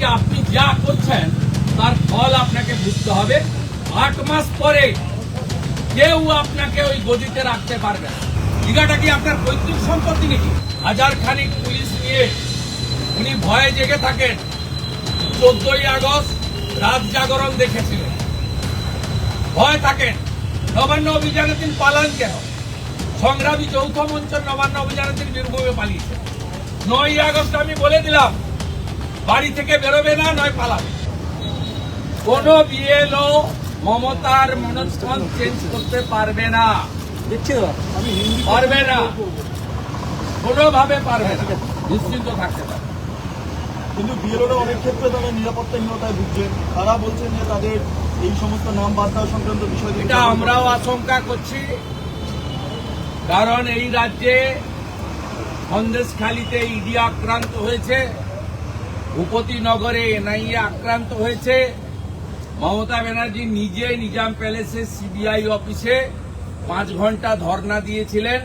আজকে আপনি যা করছেন, তার ফল আপনাকে বুঝতে হবে। আট মাস পরে কেউ আপনাকে ওই গদিতে রাখতে পারবে না। দীঘাটা কি আপনার পৈতৃক সম্পত্তি নাকি? হাজার খানিক পুলিশ নিয়ে উনি ভয়ে জেগে থাকেন। চোদ্দই আগস্ট রাত জাগরণ দেখেছিলেন। ভয় থাকেন। নবান্ন অভিযানের দিন পালান কেন? সংগ্রামী যৌথ মঞ্চ নবান্ন অভিযানের দিন বীরভূমে পালিয়েছে নয় আগস্ট আমি বলে দিলাম বাড়ি থেকে বেরোবে না নয় পালাবে। কোন বিএলও মমতার মনস্থান চেঞ্জ করতে পারবে না। দেখছি দাদা আমি পারবে না। কোনোভাবে পারবে না। নিশ্চিন্ত থাকতে পারে কিন্তু বিএলওরা অনেক ক্ষেত্রে তারা নিরাপত্তাহীনতায় ভুগছেন। তারা বলছেন যে তাদের এই সমস্ত নাম বাদ দেওয়া সংক্রান্ত বিষয় এটা আমরাও আশঙ্কা করছি। কারণ এই রাজ্যে সন্দেশখালিতে ইডি আক্রান্ত হয়েছে। ভূপতিনগরে এনআইএ আক্রান্ত হয়েছে। মমতা ব্যানার্জি নিজে নিজাম প্যালেসে সিবিআই অফিসে পাঁচ ঘণ্টা ধর্ণা দিয়েছিলেন।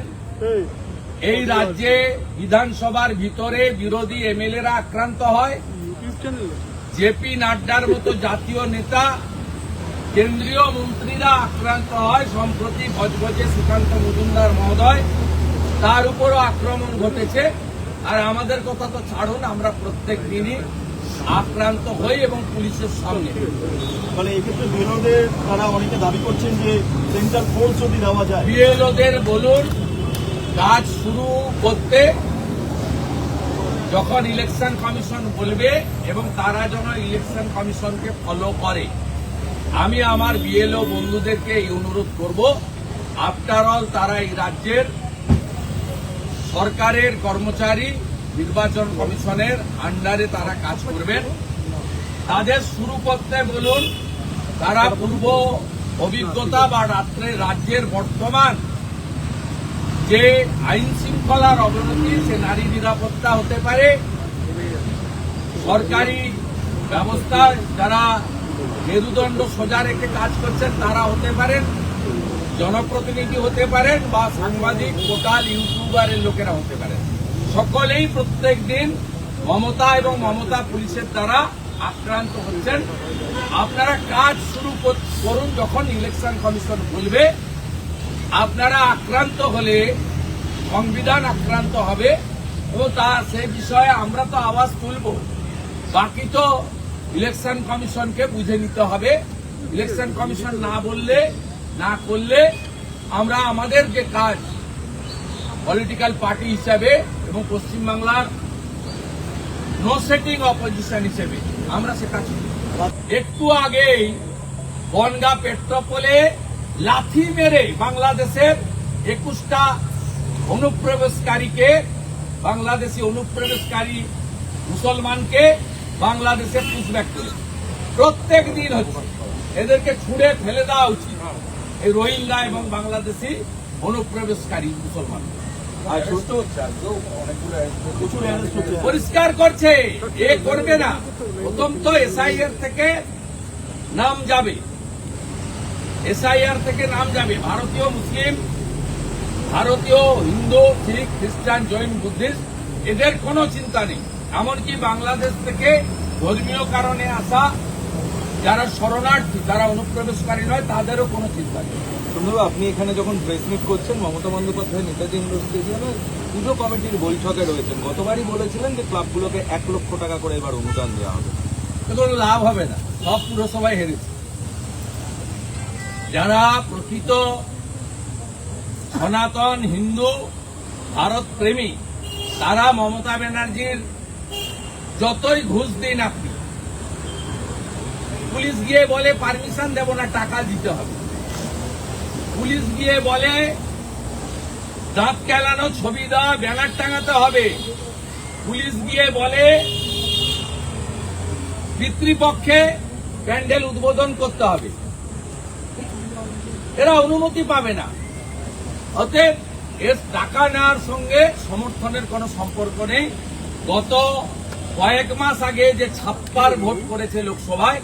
এই। রাজ্যে বিধানসভার ভিতরে বিরোধী এমএলএরা আক্রান্ত হয়। জেপি নাড্ডার মতো জাতীয় নেতা কেন্দ্রীয় মন্ত্রীরা আক্রান্ত হয় সম্প্রতি ভজভজে সুকান্ত মজুমদার মহোদয়। তার উপরও আক্রমণ ঘটেছে। আর আমাদের কথা তো ছাড়ুন আমরা প্রত্যেক দিনই আক্রান্ত হই এবং পুলিশের সামনে। মানে এক্ষেত্রে বিএলওদের তারা অনেকে দাবি করছেন যে সেন্ট্রাল ফোর্স যদি দেওয়া যায়। বিএলওদের বলুন কাজ শুরু করতে যখন ইলেকশন কমিশন বলবে এবং তারা যেন ইলেকশন কমিশনকে ফলো করে। আমি আমার বিএলও বন্ধুদেরকে এই অনুরোধ করব আফটার অল তারা এই রাজ্যের সরকারের কর্মচারী নির্বাচন কমিশনের আন্ডারে তারা কাজ করবেন। তাদের শুরু করতে বলুন, তারা পূর্ব অভিজ্ঞতা বা রাত্রে রাজ্যের বর্তমান যে আইন শৃঙ্খলার অবনতি, সে নারী নিরাপত্তা হতে পারে। সরকারি ব্যবস্থায় যারা মেরুদণ্ড সোজা রেখে কাজ করছেন, তারা হতে পারেন। জনপ্রতিনিধি হতে পারেন বা সাংবাদিক পোর্টাল ইউটিউবারের লোকেরা হতে পারেন। সকলেই প্রত্যেক দিন মমতা এবং মমতা পুলিশের দ্বারা আক্রান্ত হচ্ছেন। আপনারা কাজ শুরু কর- করুন যখন ইলেকশন কমিশন বলবে আপনারা আক্রান্ত হলে, সংবিধান আক্রান্ত হবে এবং তা সে বিষয়ে আমরা তো আওয়াজ তুলব। বাকি তো ইলেকশন কমিশনকে বুঝে নিতে হবে। ইলেকশন কমিশন না বললে না করলে আমরা আমাদের যে কাজ পলিটিক্যাল পার্টি হিসাবে এবং পশ্চিমবাংলার নো সেটিং অপোজিশন হিসেবে আমরা সে কাজ একটু আগেই বনগা পেট্রোপোলে লাথি মেরে বাংলাদেশের একুশটা অনুপ্রবেশকারীকে, বাংলাদেশি অনুপ্রবেশকারী মুসলমানকে বাংলাদেশে পুষব্যাক করে প্রত্যেক দিন হচ্ছে। এদেরকে ছুঁড়ে ফেলে দেওয়া উচিত। এই রোহিঙ্গা এবং বাংলাদেশি অনুপ্রবেশকারী মুসলমান। পরিষ্কার করছে, এ করবে না। প্রথম তো এসআইআর থেকে নাম যাবে। এসআইআর থেকে নাম যাবে। ভারতীয় মুসলিম, ভারতীয় হিন্দু, শিখ, খ্রিস্টান, জৈন, বুদ্ধিস্ট, এদের কোনো চিন্তা নেই। এমনকি বাংলাদেশ থেকে ধর্মীয় কারণে আসা যারা শরণার্থী যারা অনুপ্রবেশকারী নয় তাদেরও কোনো চিন্তা নেই। সুন্দর আপনি এখানে যখন প্রেস মিট করছেন মমতা বন্দ্যোপাধ্যায় নেতাজি ইন্ডোর স্টেডিয়ামে পুজো কমিটির বৈঠকে রয়েছেন। গতবারই বলেছিলেন যে ক্লাবগুলোকে এক লক্ষ টাকা করে এবার অনুদান দেওয়া হবে। কোনো লাভ হবে না। সব পুরসভায় হেরেছে যারা প্রকৃত সনাতন হিন্দু ভারত প্রেমী তারা মমতা ব্যানার্জির যতই ঘুষ দিন আপনি পুলিশ গিয়ে বলে, পারমিশন দেব না, টাকা দিতে হবে। পুলিশ গিয়ে বলে, দাঁত কেলানো ছবি দেওয়া ব্যানার টাঙাতে হবে। পুলিশ গিয়ে বলে, পিতৃপক্ষে প্যান্ডেল উদ্বোধন করতে হবে। এরা অনুমতি পাবে না। অতএব এর টাকা নেওয়ার সঙ্গে সমর্থনের কোনো সম্পর্ক নেই। গত কয়েক মাস আগে যে ছাপ্পার ভোট করেছে লোকসভায়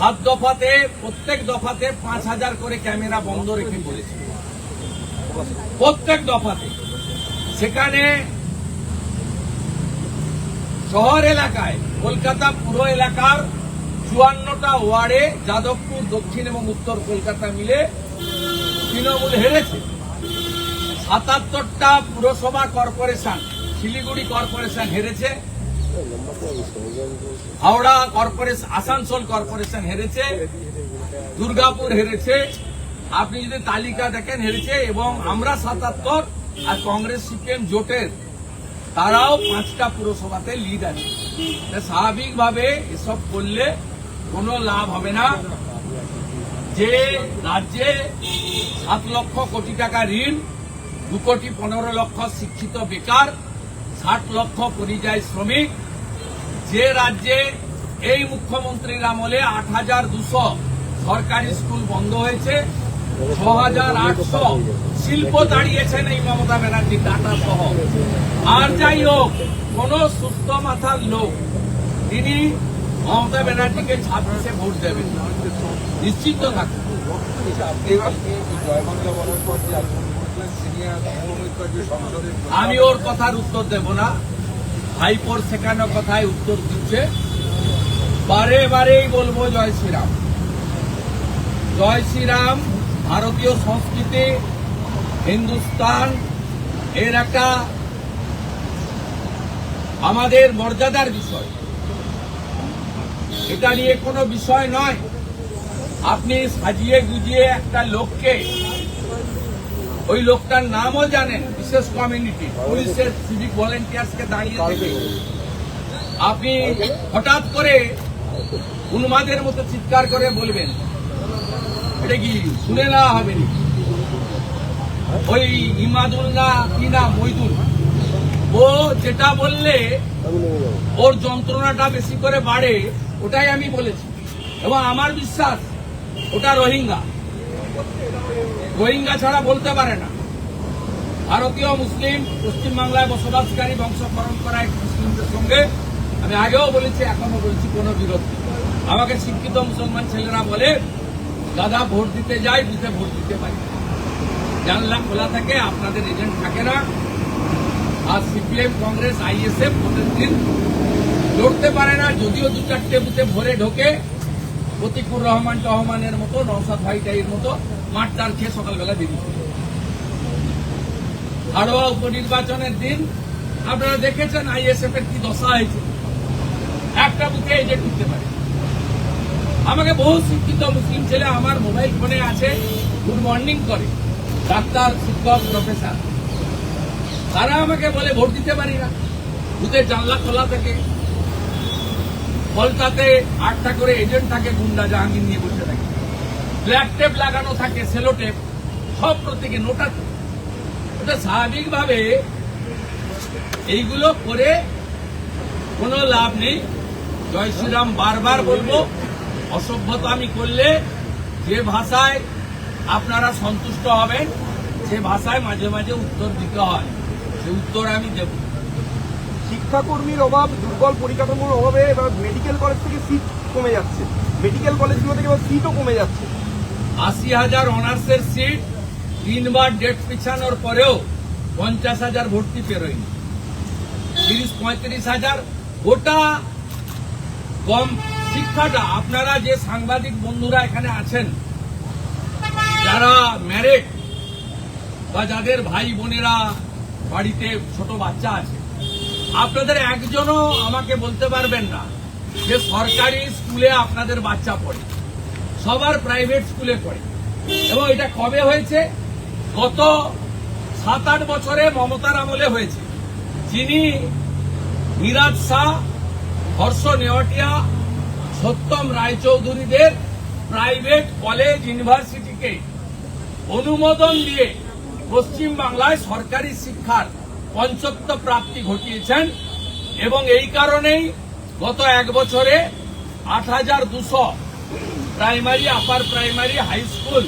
সাত দফাতে, প্রত্যেক দফাতে পাঁচ হাজার করে ক্যামেরা বন্ধ রেখে করেছে প্রত্যেক দফাতে। সেখানে শহর এলাকায়, কলকাতা পুরো এলাকার চুয়ান্নটা ওয়ার্ডে যাদবপুর, দক্ষিণ এবং উত্তর কলকাতা মিলে তৃণমূল হেরেছে। সাতাত্তরটা পুরসভা কর্পোরেশন, শিলিগুড়ি কর্পোরেশন হেরেছে। হাওড়া কর্পোরেশন, আসানসোল কর্পোরেশন হেরেছে, দুর্গাপুর হেরেছে। আপনি যদি তালিকা দেখেন, হেরেছে এবং আমরা সাতাত্তর আর কংগ্রেস, সিপিএম জোটের, তারাও পাঁচটা পুরসভাতে লিড আছে। স্বাভাবিকভাবে এসব করলে কোনো লাভ হবে না। যে রাজ্যে সাত লক্ষ কোটি টাকা ঋণ, দু কোটি পনেরো লক্ষ শিক্ষিত বেকার ষাট লক্ষ পরিযায়ী শ্রমিক। যে রাজ্যে এই মুখ্যমন্ত্রীর আমলে আট হাজার দুশো সরকারি স্কুল বন্ধ হয়েছে, ছ হাজার আটশো শিল্প দাঁড়িয়েছেন এই মমতা ব্যানার্জি টাটা সহ। আর যাই হোক, কোন সুস্থ মাথার লোক তিনি মমতা ব্যানার্জিকে ছাব্বিশে ভোট দেবেন। নিশ্চিত থাকুন। আমি ওর কথার উত্তর দেব না। ভাইপোর শেখানো কথায় উত্তর দিচ্ছে। বারে বারেই বলব জয় শ্রীরাম। জয় শ্রীরাম, ভারতীয় সংস্কৃতি, হিন্দুস্তান, এর একটা আমাদের মর্যাদার বিষয়। এটা নিয়ে কোনো বিষয় নয়। আপনি সাজিয়ে গুজিয়ে একটা লোককে, ওই লোকটার নামও জানেন, বিশেষ কমিউনিটি পুলিশের সিভিক ভলেন্টিয়ার্সকে দাঁড়িয়ে আপনি হঠাৎ করে উন্মাদের মতো চিৎকার করে বলবেন, এটা কি শুনে নেওয়া হবে ওই ইমাদুল না কি না মইদুল? ও যেটা বললে, ওর যন্ত্রণাটা বেশি করে বাড়ে, ওটাই আমি বলেছি। এবং আমার বিশ্বাস ওটা রোহিঙ্গা। রোহিঙ্গা ছাড়া বলতে পারে না। ভারতীয় মুসলিম, পশ্চিমবাংলায় বসবাসকারী বংশকরণ করা মুসলিমদের সঙ্গে আমি আগেও বলেছি এখনও বলছি, কোনো বিরোধ আমাকে শিক্ষিত মুসলমান ছেলেরা বলে, দাদা, ভোট দিতে যাই বুথে ভোট দিতে পারি না। জানলা খোলা থাকে, আপনাদের এজেন্ট থাকে না। আর সিপিএম, কংগ্রেস, আইএসএফ ভোটের দিন লড়তে পারে না। যদিও দু চারটে বুথে ভরে ঢোকে প্রতিকুর রহমান টহমানের মতো নওসাদ ভাইটাইয়ের মতো মাঠটার খেয়ে সকালবেলা বেরিয়ে হাড়োয়া উপনির্বাচনের দিন, আপনারা দেখেছেন আইএসএফ এর কি দশা হয়েছে? একটা বুথে এজেন্ট ঢুকতে পারে। আমাকে বহু শিক্ষিত মুসলিম ছেলে আমার মোবাইল ফোনে আছে, গুড মর্নিং করে। ডাক্তার, শিক্ষক, প্রফেসর। তারা আমাকে বলে, ভোট দিতে পারি না। বুথের জানলা খোলা থাকে। ফলতাতে আটটা করে এজেন্ট থাকে, গুন্ডা জাহাঙ্গীর নিয়ে বসে থাকে। ব্ল্যাক টেপ লাগানো থাকে সেলো টেপ সব প্রত্যেকে নোটা ওটা স্বাভাবিকভাবে এইগুলো করে কোনো লাভ নেই। জয় শ্রীরাম বারবার বলব, অসভ্যতা আমি করলে যে ভাষায় আপনারা সন্তুষ্ট হবেন, সে ভাষায় মাঝে মাঝে উত্তর দিতে হয়। সে উত্তর আমি দেব। শিক্ষাকর্মীর অভাব, দুর্বল পরিকাঠামোর অভাবে এবার মেডিকেল কলেজ থেকে সিট কমে যাচ্ছে। মেডিকেল কলেজগুলো থেকে এবার সিটও কমে যাচ্ছে। আশি হাজার অনার্সের সিট তিনবার ডেট পিছানোর পরেও পঞ্চাশ হাজার ভর্তি পেরোয়নি। তিরিশ, পঁয়ত্রিশ হাজার গোটা কম শিক্ষাটা, আপনারা যে সাংবাদিক বন্ধুরা এখানে আছেন, যারা ম্যারেড বা যাদের ভাই বোনেরা বাড়িতে ছোট বাচ্চা আছে আপনাদের একজনও আমাকে বলতে পারবেন না যে সরকারি স্কুলে আপনাদের বাচ্চা পড়ে, সবার প্রাইভেট স্কুলে পড়ে। এবং এটা কবে হয়েছে? গত সাত আট বছরে মমতার আমলে হয়েছে। যিনি মিরাজ শাহ, হর্ষ নেওয়াটিয়া, সত্যম রায়চৌধুরীদের প্রাইভেট কলেজ ইউনিভার্সিটিকে অনুমোদন দিয়ে পশ্চিম বাংলায় সরকারি শিক্ষার পঞ্চত্ব প্রাপ্তি ঘটিয়েছেন এবং এই কারণেই গত এক বছরে আট হাজার দুশো primary, upper primary, high school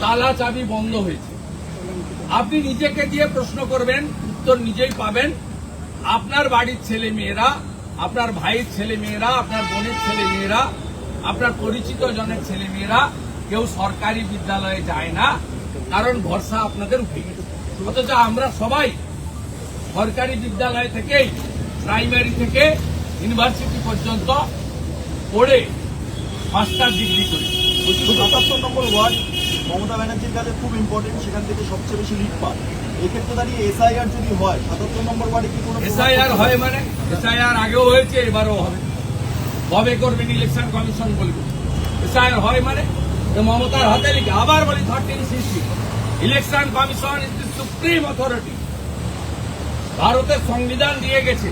তালা চাবি বন্ধ হয়েছে। আপনি নিজেকে দিয়ে প্রশ্ন করবেন, উত্তর নিজেই পাবেন। আপনার বাড়ির ছেলে মেয়েরা আপনার ভাইয়ের ছেলে মেয়েরা আপনার বোনের ছেলে মেয়েরা আপনার পরিচিত জনের ছেলে মেয়েরা কেউ সরকারি বিদ্যালয়ে যায় না, কারণ ভরসা আপনাদের উঠে গেছে। অথচ আমরা সবাই সরকারি বিদ্যালয় থেকেই প্রাইমারি থেকে ইউনিভার্সিটি পর্যন্ত পড়ে মাস্টার ডিগ্রি বলছি সাতাত্তর নম্বর ওয়ার্ড মমতা ব্যানার্জির কাছে খুব ইম্পর্টেন্ট সেখান থেকে সবচেয়ে বেশি লিড পান এক্ষেত্রে দাঁড়িয়ে এসআইআর যদি হয় সাতাত্তর নম্বর ওয়ার্ডে কি কোনো এসআইআর হয় মানে? এসআইআর আগেও হয়েছে এবারও হবে। কবে করবেন ইলেকশন কমিশন বলবে। এসআইআর হয় মানে? মমতার হাতে লিখে আবার বলি thirteen sixty election commission is the supreme authority ভারতের সংবিধান দিয়ে গেছে।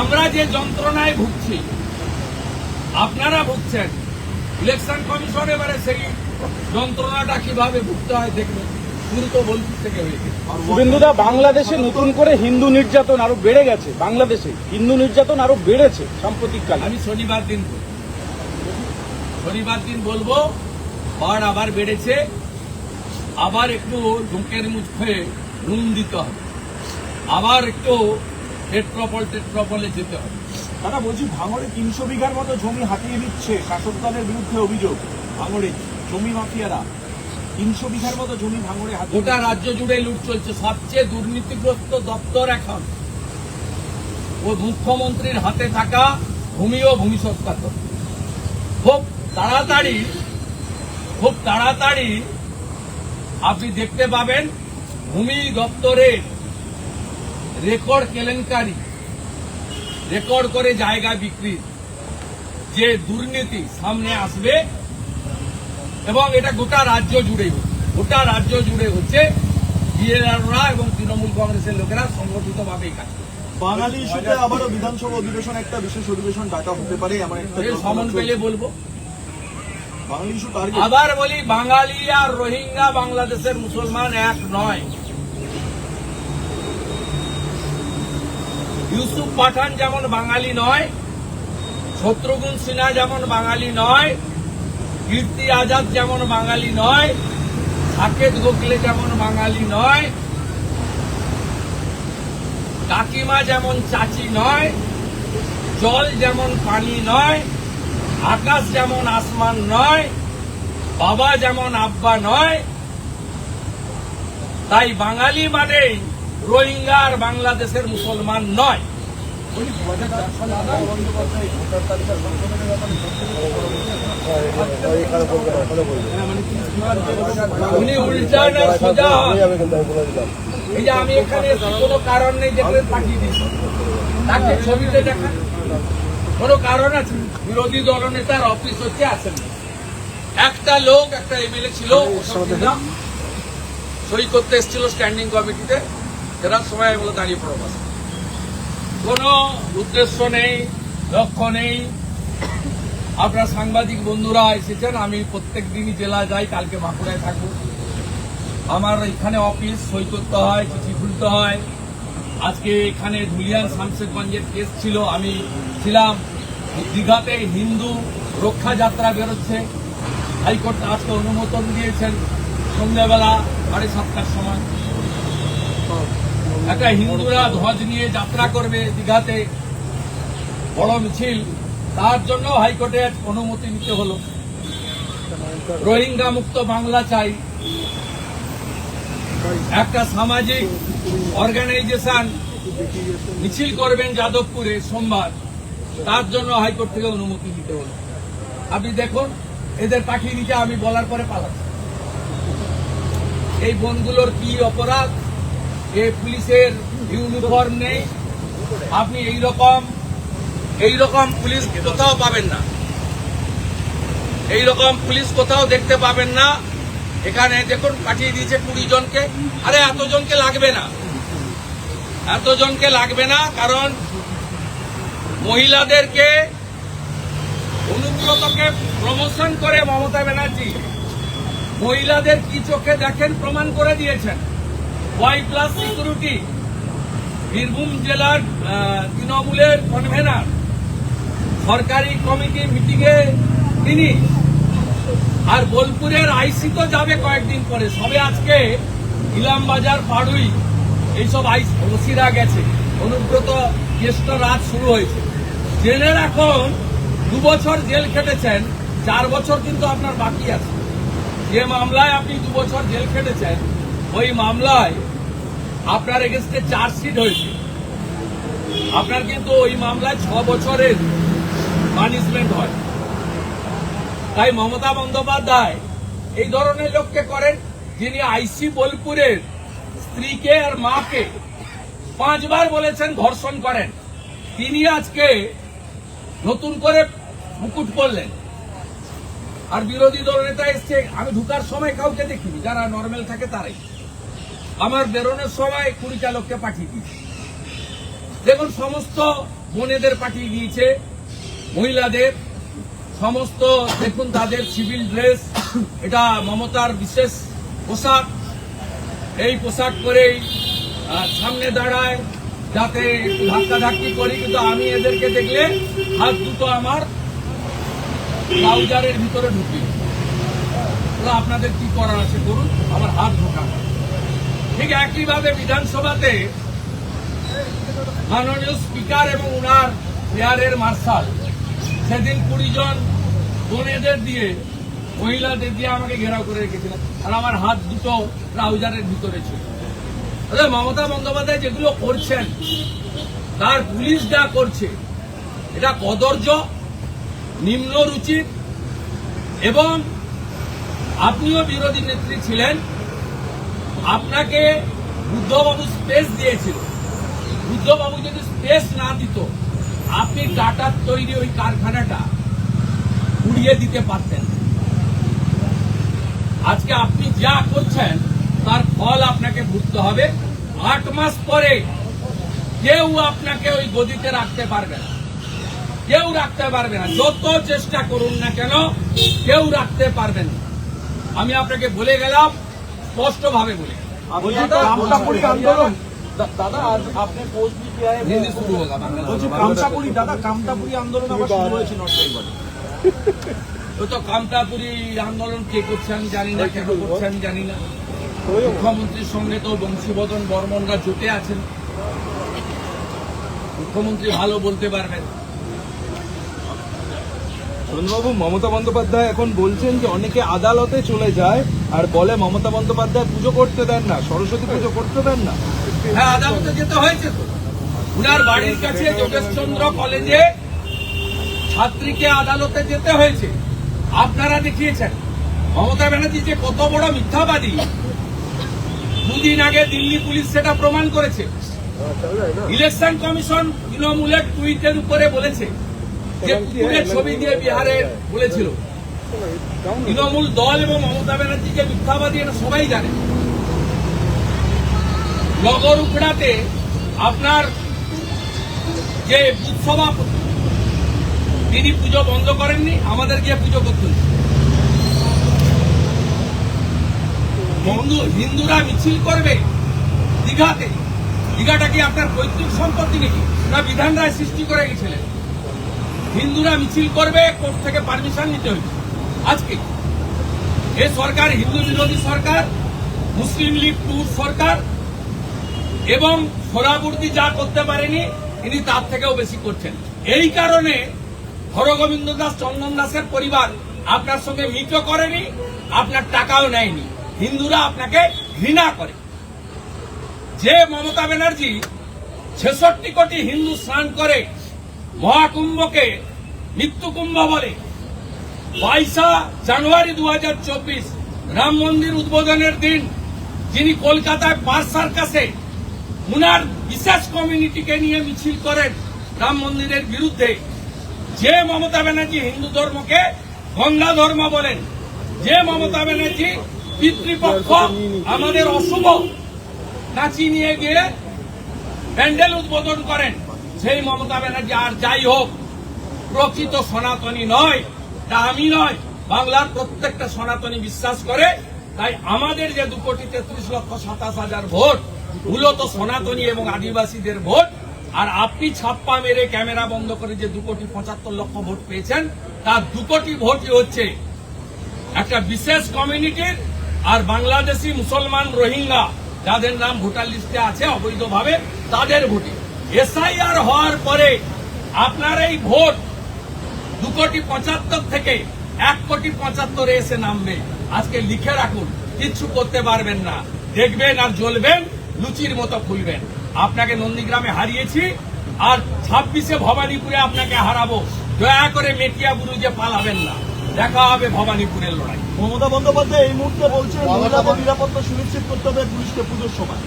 আমরা যে যন্ত্রণায় ভুগছি আপনারা ভুগছেন। ইলেকশন কমিশন এবারে সেই যন্ত্রণাটা কীভাবে ভুগতে হয় দেখবেন শুভেন্দুদা বাংলাদেশে নতুন করে হিন্দু নির্যাতন আরও বেড়ে গেছে বাংলাদেশে। হিন্দু নির্যাতন আরও বেড়েছে সাম্প্রতিককালে। আমি শনিবার দিন বলব। শনিবার দিন বলব বার আবার বেড়েছে। আবার একটু ঢুকের মুখে নুন দিতে হবে। আবার একটু টেট্রপল টেট্রপলে যেতে হবে। দাদা বলছি ভাঙড়ে তিনশো বিঘার মতো জমি হাতিয়ে নিচ্ছে শাসক দলের বিরুদ্ধে অভিযোগ। ভাঙড়ে জমি মাফিয়ারা তিনশো বিঘার মতো জমি ভাঙড়ে গোটা রাজ্য জুড়ে লুট চলছে। সবচেয়ে দুর্নীতিগ্রস্ত দপ্তর এখন। ও মুখ্যমন্ত্রীর হাতে থাকা ভূমি ও ভূমি দপ্তর। খুব তাড়াতাড়ি খুব তাড়াতাড়ি আপনি দেখতে পাবেন ভূমি দপ্তরের রেকর্ড কেলেঙ্কারি। রেকর্ড করে জায়গা বিক্রি। যে দুর্নীতি সামনে আসবে এবং এটা গোটা রাজ্য জুড়ে গোটা রাজ্য জুড়ে হচ্ছে বিএলআররা এবং তৃণমূল কংগ্রেসের লোকেরা সংগঠিতভাবে এই কাজ করছে। বাঙালি ইস্যুতে আবারও বিধানসভা অধিবেশন একটা বিশেষ অধিবেশন ডাকা হতে পারে এমন একটা সমন পেলে বলব। আবার বলি, বাঙালি আর রোহিঙ্গা বাংলাদেশের মুসলমান এক নয়। ইউসুফ পাঠান যেমন বাঙালি নয়, শত্রুঘ্ন সিনহা যেমন বাঙালি নয়, কীর্তি আজাদ যেমন বাঙালি নয়, সাকেত গোখলে যেমন বাঙালি নয়, কাকিমা যেমন চাচি নয়, জল যেমন পানি নয় আকাশ যেমন আসমান নয়, বাবা যেমন আব্বা নয়, তাই বাঙালি মানেই রোহিঙ্গা আর বাংলাদেশের মুসলমান নয়। উনি উল্টান আর সোজা? এই যে আমি এখানে কোনো কারণ নেই পাঠিয়ে দিচ্ছি তাকে ছবিতে দেখা। কোনো কারণ আছে? বিরোধী দলনেতার অফিস হচ্ছে আসেন একটা লোক একটা এমএলএ ছিল সই করতে এসেছিল স্ট্যান্ডিং কমিটিতে ফেরার সময় এগুলো দাঁড়িয়ে পড়ো বাস। কোনো উদ্দেশ্য নেই লক্ষ্য নেই। আপনার সাংবাদিক বন্ধুরা এসেছেন আমি প্রত্যেক দিনই জেলা যাই কালকে বাঁকুড়ায় থাকব। আমার এখানে অফিস সই করতে হয় চিঠি খুলতে হয়। আজকে এখানে ধুলিয়ান শামশেরগঞ্জের কেস ছিল, আমি ছিলাম। দীঘাতে হিন্দু রক্ষা যাত্রা বেরোচ্ছে। হাইকোর্ট আজকে অনুমোদন দিয়েছেন সন্ধ্যাবেলা সাড়ে সাতটার সময়। একটা হিন্দুরা ধ্বজ নিয়ে যাত্রা করবে দীঘাতে। বড় মিছিল। তার জন্য হাইকোর্টের অনুমতি নিতে হলো। রোহিঙ্গা মুক্ত বাংলা চাই। একটা সামাজিক অর্গানাইজেশন মিছিল করবেন যাদবপুরে সোমবার, তার জন্য হাইকোর্ট থেকে অনুমতি দিতে হলো। আপনি দেখুন, এদের পাঠিয়ে দিতে আমি বলার পরে পালাচ্ছি। এই বনগুলোর কি অপরাধ? এ পুলিশের ইউনিফর্ম নেই। আপনি এই রকম এই রকম পুলিশ কোথাও পাবেন না। এই রকম পুলিশ কোথাও দেখতে পাবেন না। এখানে দেখুন পাঠিয়ে দিয়েছে কুড়ি জনকে। আরে এতজনকে লাগবে না। এতজনকে লাগবে না কারণ মহিলাদেরকে অনুব্রতকে প্রমোশন করে মমতা ব্যানার্জি। মহিলাদের কি চোখে দেখেন প্রমাণ করে দিয়েছেন। ওয়াই প্লাস সিকিউরিটি, বীরভূম জেলার তৃণমূলের কনভেনার সরকারি কমিটি মিটিংয়ে তিনি আর বোলপুরের আইসি তো যাবে কয়েকদিন পরে। সবে আজকে ইলামবাজার পাড়ুই, এইসব আইস ওসিরা গেছে। অনুব্রত জ্যেষ্ঠ রাত শুরু হয়েছে। জেলের এখন দু বছর জেল খেটেছেন, চার বছর কিন্তু আপনার বাকি আছে। যে মামলায় আপনি দু বছর জেল খেটেছেন, ওই মামলায় আপনার এগেনস্টে চার্জশিট হয়েছে। আপনার কিন্তু ওই মামলায় ছ বছরের পানিশমেন্ট হয়। তাই মমতা বন্দ্যোপাধ্যায় এই ধরনের লোককে করেন যিনি আইসি বোলপুরের স্ত্রীকে আর মাকে পাঁচবার বলেছেন ধর্ষণ করেন। তিনি আজকে নতুন করে মুকুট করলেন আর বিরোধী দল নেতা এসছে, আমি ঢুকার সময় কাউকে দেখিনি, যারা নর্মাল থাকে তারাই। আমার বেরোনোর সময় কুড়িটা লোককে পাঠিয়ে দিয়েছে। দেখুন, সমস্ত বোনেদের পাঠিয়ে দিয়েছে, মহিলাদের সমস্ত, দেখুন তাদের সিভিল ড্রেস এটা মমতার বিশেষ পোশাক। এই পোশাক পরেই সামনে দাঁড়ায়, যাতে একটু ধাক্কাধাক্কি করি, কিন্তু আমি এদেরকে দেখলে হাত দুটো আমার ট্রাউজারের ভিতরে ঢুকি আপনাদের কি করার আছে করুন আমার হাত ঢোকানো। ঠিক একইভাবে বিধানসভাতে মাননীয় স্পিকার এবং উনার চেয়ারের মার্শাল সেদিন কুড়ি জন বোনেদের দিয়ে, মহিলাদের দিয়ে আমাকে ঘেরাও করে রেখেছিলেন আর আমার হাত দুটো ট্রাউজারের ভিতরে ছিল। মমতা বন্দ্যোপাধ্যায় যেগুলো করছেন, তার পুলিশ যা করছে, এটা কদর্য, নিম্ন রুচির, এবং আপনিও বিরোধী নেত্রী ছিলেন, আপনাকে বুদ্ধবাবু স্পেস দিয়েছিল। বুদ্ধবাবু যদি স্পেস না দিত আপনি টাটার তৈরি ওই কারখানাটা উড়িয়ে দিতে পারতেন। আজকে আপনি যা করছেন, তার ফল আপনাকে ভুগতে হবে। আট মাস পরে কেউ আপনাকে ওই গদিতে রাখতে পারবে না। কেউ রাখতে পারবে না। যত চেষ্টা করুন না কেন, কেউ রাখতে পারবেন না। আমি আপনাকে বলে গেলাম, স্পষ্টভাবে বলে দাদা আজ আপনি পোস্ট বলছি কামতাপুরি দাদা কামতাপুরি আন্দোলন আবার শুরু হয়েছে নর্থ বেঙ্গলে। ও তো কামতাপুরি আন্দোলন কে করছে আমি জানি না কেন করছে আমি জানি না। মুখ্যমন্ত্রীর সঙ্গে তো বংশীবদন বর্মনরা জুটে আছেন। মুখ্যমন্ত্রী ভালো বলতে পারবেন। চন্দ্রবাবু মমতা বন্দ্যোপাধ্যায় এখন বলছেন যে অনেকে আদালতে চলে যায় আর বলে মমতা বন্দ্যোপাধ্যায় পুজো করতে দেন না, সরস্বতী পুজো করতে দেন না। হ্যাঁ আদালতে যেতে হয়েছে তো। উনার বাড়ির কাছে যোগেশচন্দ্র কলেজে ছাত্রীকে আদালতে যেতে হয়েছে। আপনারা দেখিয়েছেন। মমতা ব্যানার্জি যে কত বড় মিথ্যাবাদী। দুদিন আগে দিল্লি পুলিশ সেটা প্রমাণ করেছে। ইলেকশন কমিশন তৃণমূলের টুইটের উপরে বলেছে যে কুকুরের ছবি দিয়ে বিহারে বলেছিল। তৃণমূল দল এবং মমতা ব্যানার্জি যে মিথ্যাবাদী এটা সবাই জানে। নগর উখড়াতে আপনার যে বুথ তিনি পুজো বন্ধ করেননি, আমাদের গিয়ে পুজো করতে হয়েছে। হিন্দু হিন্দুরা মিছিল করবে দীঘাতে। দীঘাটা কি আপনার পৈতৃক সম্পত্তি নাকি? না বিধান রায় সৃষ্টি করে গেছিলেন? হিন্দুরা মিছিল করবে, কোর্ট থেকে পারমিশন নিতে হয়েছে। আজকে এ সরকার, হিন্দু বিরোধী সরকার, মুসলিম লীগ টুর সরকার এবং সোনাবর্তী যা করতে পারেনি, তিনি তার থেকেও বেশি করছেন। এই কারণে হরগোবিন্দ দাস, চন্দন দাসের পরিবার আপনার সঙ্গে মিট করেনি, আপনার টাকাও নেয়নি। হিন্দুরা আপনাকে ঘৃণা করে। যে মমতা ব্যানার্জি ছেষট্টি কোটি হিন্দু স্নান করে মহাকুম্ভকে মৃত্যুকুম্ভ বলে। বাইশা জানুয়ারি দু হাজার চব্বিশ, রাম মন্দির উদ্বোধনের দিন, যিনি কলকাতায় পাঁচ সার্কাসে উনার বিশেষ কমিউনিটিকে নিয়ে মিছিল করেন রাম মন্দিরের বিরুদ্ধে, যে মমতা ব্যানার্জি হিন্দু ধর্মকে গঙ্গা ধর্ম বলেন, যে মমতা ব্যানার্জি পিতৃপক্ষ আমাদের অশুভ নাচিয়ে নিয়ে গিয়ে প্যান্ডেল উদ্বোধন করেন, সেই মমতা ব্যানার্জি আর যাই হোক প্রকৃত সনাতনী নয় তা আমি নয়। বাংলার প্রত্যেকটা সনাতনী বিশ্বাস করে, তাই আমাদের যে দু কোটি তেত্রিশ লক্ষ সাতাশ হাজার ভোট, মূলত সনাতনী এবং আদিবাসীদের ভোট, আর আপনি ছাপ্পা মেরে ক্যামেরা বন্ধ করে যে দু কোটি পঁচাত্তর লক্ষ ভোট পেয়েছেন, তার দু কোটি ভোটই হচ্ছে একটা বিশেষ কমিউনিটির আর বাংলাদেশি মুসলমান রোহিঙ্গা, যাদের নাম ভোটার লিস্টে আছে অবৈধভাবে, তাদের ভোটে। এসআইআর হওয়ার পরে আপনার এই ভোট দু কোটি পঁচাত্তর থেকে এক কোটি পঁচাত্তরে এসে নামবে। আজকে লিখে রাখুন কিচ্ছু করতে পারবেন না। দেখবেন আর জ্বলবেন লুচির মতো খুলবেন আপনাকে নন্দীগ্রামে হারিয়েছি আর ছাব্বিশে ভবানীপুরে আপনাকে হারাবো। দয়া করে মেটিয়া বুরুজে পালাবেন না। দেখা হবে ভবানীপুরের লড়াই। মমতা বন্দ্যোপাধ্যায় এই মুহূর্তে বলছেন নিরাপত্তা সুনিশ্চিত করতে হবে পুলিশকে পুজোর সময়।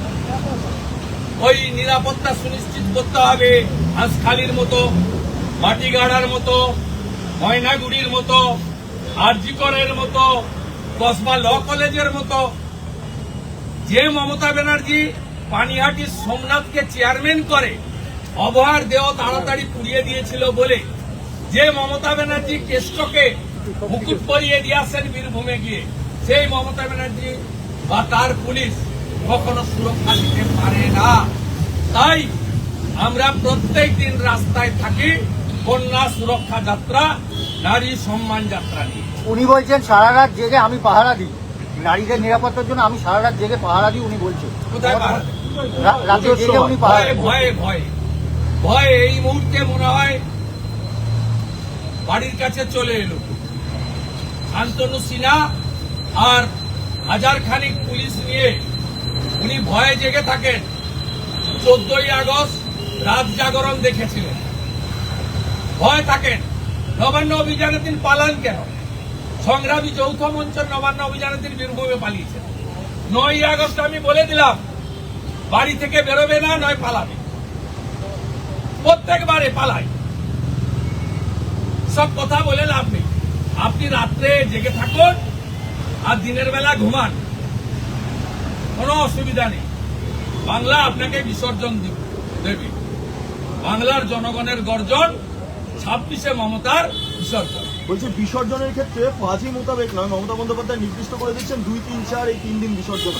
ওই নিরাপত্তা সুনিশ্চিত করতে হবে হাঁসখালির মতো মাটিগাড়ার মতো ময়নাগুড়ির মতো, আরজিকরের মতো কসবা ল কলেজের মতো। যে মমতা ব্যানার্জি পানিহাটি সোমনাথকে চেয়ারম্যান করে, অবহার দেহ তাড়াতাড়ি পুড়িয়ে দিয়েছিল বলে, যে মমতা ব্যানার্জি কেষ্টকে মুকুট পরিয়ে দিয়ে আসেন বীরভূমে গিয়ে, সেই মমতা ব্যানার্জি বা তার পুলিশ কখনো সুরক্ষা দিতে পারে না। তাই আমরা প্রত্যেক দিন রাস্তায় থাকি, কন্যা সুরক্ষা যাত্রা নারী সম্মান যাত্রা নিয়ে। উনি বলছেন সারা রাত জেগে আমি পাহারা দিই। নারীদের নিরাপত্তার জন্য আমি সারা রাত জেগে পাহারা দিই উনি বলছেন। কোথায় পাহারা দেন? রা- রাতে জেগে উনি পাহারা ভয়ে ভয়ে ভয়ে। এই মুহূর্তে মনে হয় বাড়ির কাছে চলে এলো। শান্তনু সিনহা আর হাজার খানিক পুলিশ নিয়ে উনি ভয়ে জেগে থাকেন। চোদ্দই আগস্ট রাত জাগরণ দেখেছিলেন। ভয় থাকেন। নবান্ন অভিযানের দিন পালান কেন? সংগ্রামী যৌথ মঞ্চের নবান্ন অভিযানের দিন বীরভূমে পালিয়েছেন নয় আগস্ট আমি বলে দিলাম, বাড়ি থেকে বেরোবে না, নয় পালাবে। প্রত্যেকবারে পালাই। সব কথা বলে লাভ নেই। আপনি রাত্রে জেগে থাকুন আর দিনের বেলা ঘুমান। কোনো অসুবিধা নেই। বাংলা আপনাকে বিসর্জন দেবে। বাংলার জনগণের গর্জন ছাব্বিশে মমতার বিসর্জন। বলছে বিসর্জনের ক্ষেত্রে ফাঁজি মোতাবেক নয় মমতা বন্দ্যোপাধ্যায় নির্দিষ্ট করে দিচ্ছেন দুই তিন চার এই তিন দিন বিসর্জন।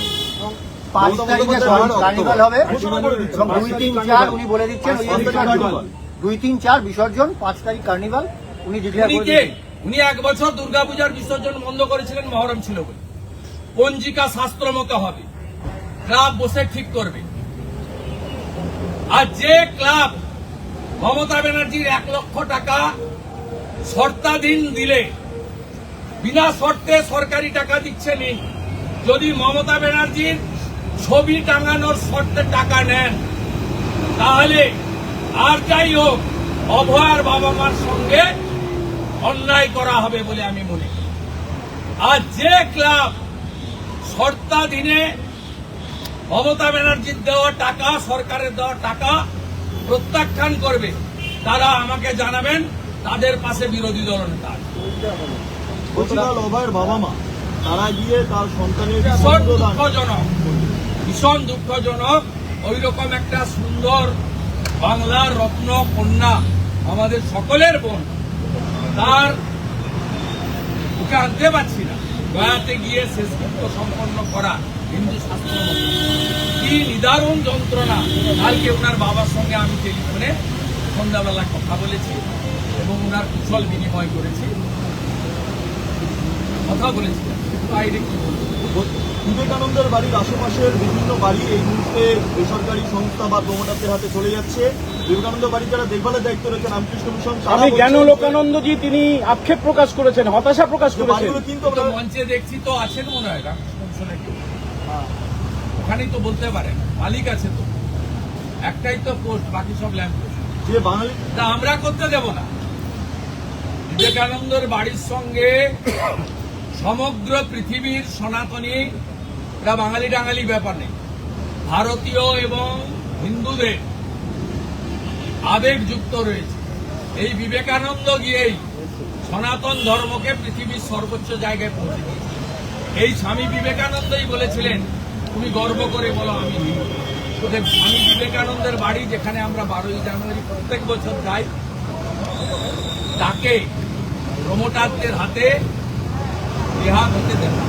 পাঁচ তারিখে কার্নিভাল হবে ঘোষণা করে দিচ্ছেন। এবং দুই তিন চার উনি বলে দিচ্ছেন তারিখ বিসর্জন। কার্নিভাল। দুই তিন চার বিসর্জন পাঁচ তারিখ কার্নিভাল উনি ডিক্লেয়ার উনি করে উনি এক বছর দুর্গাপূজার বিসর্জন বন্ধ করেছিলেন মহরম ছিল বলে। পঞ্জিকা শাস্ত্র মতো হবে। ক্লাব বসে ঠিক করবে। আর যে ক্লাব মমতা ব্যানার্জির এক লক্ষ টাকা শর্তাধীন দিলে, বিনা শর্তে সরকারি টাকা দিচ্ছে নি। যদি মমতা ব্যানার্জির ছবি টাঙানোর শর্তে টাকা নেন, তাহলে আর যাই হোক, অভয়ার বাবা মার সঙ্গে অন্যায় করা হবে বলে আমি মনে করি। আর যে ক্লাব শর্তাধীনে মমতা ব্যানার্জির দেওয়া টাকা, সরকারের দেওয়া টাকা প্রত্যাখ্যান করবে। তারা আমাকে জানাবেন তাদের পাশে বিরোধী দল নেতা আছে। বলছিলাম অভয়ের বাবা মা তারা গিয়ে তার সন্তানের ভীষণ দুঃখজনক ভীষণ দুঃখজনক ওই রকম একটা সুন্দর বাংলার রত্ন কন্যা আমাদের সকলের বোন তার ওকে আনতে পারছি না। গয়াতে গিয়ে শেষকৃত্য সম্পন্ন করা হিন্দু শাস্ত্র কি নিদারুণ যন্ত্রণা। কালকে ওনার বাবার সঙ্গে আমি টেলিফোনে সন্ধ্যাবেলা কথা বলেছি এবং ওনার কুশল বিনিময় করেছি। কথা বলেছি। বাইরে কি বিবেকানন্দের বাড়ির আশেপাশের বিভিন্ন বাড়ি এই মুহূর্তে বেসরকারি সংস্থা বা প্রমোটারদের হাতে চলে যাচ্ছে। বিবেকানন্দ বাড়ি যারা দেখভালের দায়িত্ব রয়েছে রামকৃষ্ণ মিশন আমি জ্ঞান লোকানন্দজি তিনি আক্ষেপ প্রকাশ করেছেন হতাশা প্রকাশ করেছেন। কিন্তু মঞ্চে দেখছি তো আছেন মনে হয় রামকৃষ্ণ মিশনের কেউ। ওখানেই তো বলতে পারেন মালিক আছে তো। একটাই তো পোস্ট বাকি সব ল্যাম্প পোস্ট। যে বাঙালি তা আমরা করতে দেব না। বিবেকানন্দের বাড়ির সঙ্গে সমগ্র পৃথিবীর সনাতনী এটা বাঙালি টাঙালি ব্যাপার নেই। ভারতীয় এবং হিন্দুদের আবেগ যুক্ত রয়েছে। এই বিবেকানন্দ গিয়েই সনাতন ধর্মকে পৃথিবীর সর্বোচ্চ জায়গায় পৌঁছে এই স্বামী বিবেকানন্দই বলেছিলেন, তুমি গর্ব করে বলো আমি ওদের স্বামী বিবেকানন্দের বাড়ি যেখানে আমরা বারোই জানুয়ারি প্রত্যেক বছর যাই, তাকে প্রমোটারদের হাতে রেহাত হতে না।